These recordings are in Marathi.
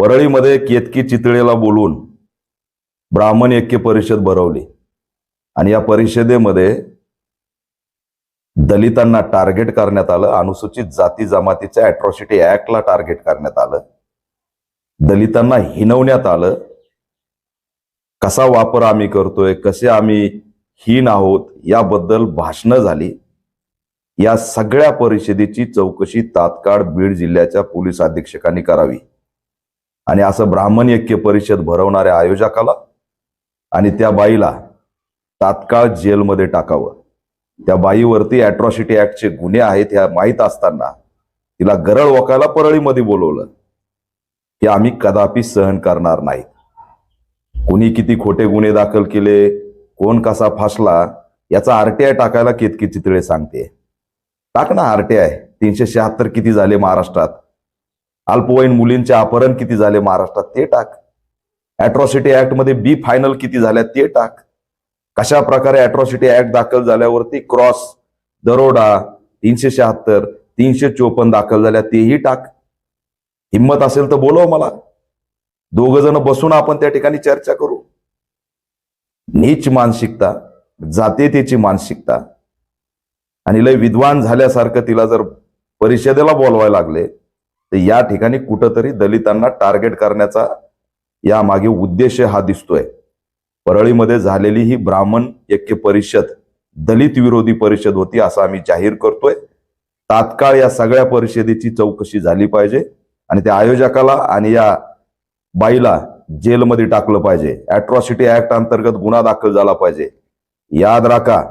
परळीमध्ये केतकी चितळेला बोलून ब्राह्मण ऐक्य परिषद भरवली. आणि या परिषदेमध्ये दलितांना टार्गेट करण्यात आलं. अनुसूचित जाती जमातीच्या अॅट्रॉसिटी ऍक्टला टार्गेट करण्यात आलं. दलितांना हिनवण्यात आलं. कसा वापर आम्ही करतोय कसे आम्ही हीन आहोत याबद्दल भाषणं झाली. या सगळ्या परिषदेची चौकशी तात्काळ बीड जिल्ह्याच्या पोलीस अधीक्षकांनी करावी. आणि असं ब्राह्मण ऐक्य परिषद भरवणाऱ्या आयोजकाला आणि त्या बाईला तात्काळ जेलमध्ये टाकावं. त्या बाईवरती अॅट्रॉसिटी ऍक्टचे गुन्हे आहेत ह्या माहीत असताना तिला गरळ वकायला परळीमध्ये बोलवलं. हे आम्ही कदापि सहन करणार नाहीत कोणी किती खोटे गुन्हे दाखल केले कोण कसा फासला याचा आरटीआय टाकायला केतकी चितळे सांगते. टाक ना आरटीआय तीनशे शहात्तर किती झाले महाराष्ट्रात? अल्पवयीन मुलींचे अपहरण किती झाले महाराष्ट्रात? ते टाक. अॅट्रॉसिटी ऍक्टमध्ये बी फायनल किती झाल्या? ते टाक. कशा प्रकारे अॅट्रॉसिटी ऍक्ट दाखल झाल्यावरती क्रॉस दरोडा तीनशे शहात्तर तीनशे चोपन्न दाखल झाल्या तेही टाक. हिंमत असेल तर बोलव मला. दोघ जण बसून आपण त्या ठिकाणी चर्चा करू. नीच मानसिकता जातीयतेची मानसिकता. आणि लय विद्वान झाल्यासारखं तिला जर परिषदेला बोलवायला लागले तर या ठिकाणी कुठंतरी दलितांना टार्गेट करण्याचा यामागे उद्देश हा दिसतोय. परळीमध्ये झालेली ही ब्राह्मण ऐक्य परिषद दलित विरोधी परिषद होती असं आम्ही जाहीर करतोय. तात्काळ या सगळ्या परिषदेची चौकशी झाली पाहिजे आणि त्या आयोजकाला आणि या बाईला जेलमध्ये टाकलं पाहिजे. अॅट्रॉसिटी ऍक्ट अंतर्गत गुन्हा दाखल झाला पाहिजे. याद राखा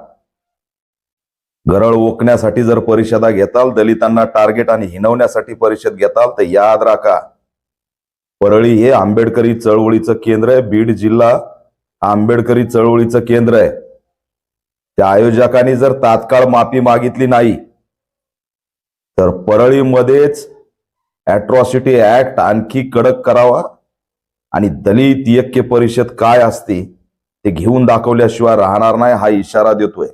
गरळ ओकण्यासाठी जर परिषदा घेताल दलितांना टार्गेट आणि हिनवण्यासाठी परिषद घेताल तर याद राखा. परळी हे आंबेडकरी चळवळीचं केंद्र आहे. बीड जिल्हा आंबेडकरी चळवळीचं केंद्र आहे. त्या आयोजकांनी जर तात्काळ माफी मागितली नाही तर परळीमध्येच अॅट्रॉसिटी ऍक्ट आणखी कडक करावा आणि दलित ऐक्य परिषद काय असते ते घेऊन दाखवल्याशिवाय राहणार नाही हा इशारा देतोय.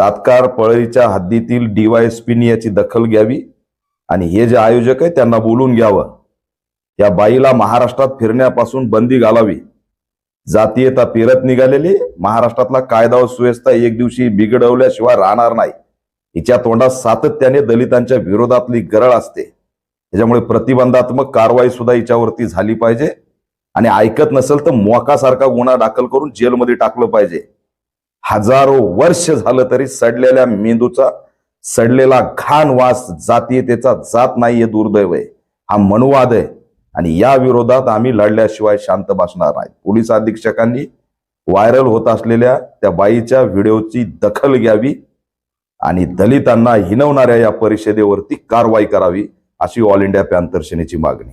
तात्काळ पळईच्या हद्दीतील डीवायएसपीने याची दखल घ्यावी आणि हे जे आयोजक आहे त्यांना बोलून घ्यावं. या बाईला महाराष्ट्रात फिरण्यापासून बंदी घालावी. जातीयता फिरत निघालेली महाराष्ट्रातला कायदा व सुव्यवस्था एक दिवशी बिघडवल्याशिवाय राहणार नाही. हिच्या तोंडात सातत्याने दलितांच्या विरोधातली गरळ असते. त्याच्यामुळे प्रतिबंधात्मक कारवाई सुद्धा हिच्यावरती झाली पाहिजे. आणि ऐकत नसेल तर मोकासारखा गुन्हा दाखल करून जेलमध्ये टाकलं पाहिजे. हजारो वर्ष झालं तरी सडलेल्या मेंदूचा सडलेला घाण वास जातीयतेचा जात नाहीये दुर्दैव आहे. हा मनुवाद आहे. आणि या विरोधात आम्ही लढल्याशिवाय शांत बसणार नाही. पोलीस अधीक्षकांनी व्हायरल होत असलेल्या त्या बाईच्या व्हिडिओची दखल घ्यावी आणि दलितांना हिनवणाऱ्या या परिषदेवरती कारवाई करावी अशी ऑल इंडिया पॅन्थर सेनेची मागणी.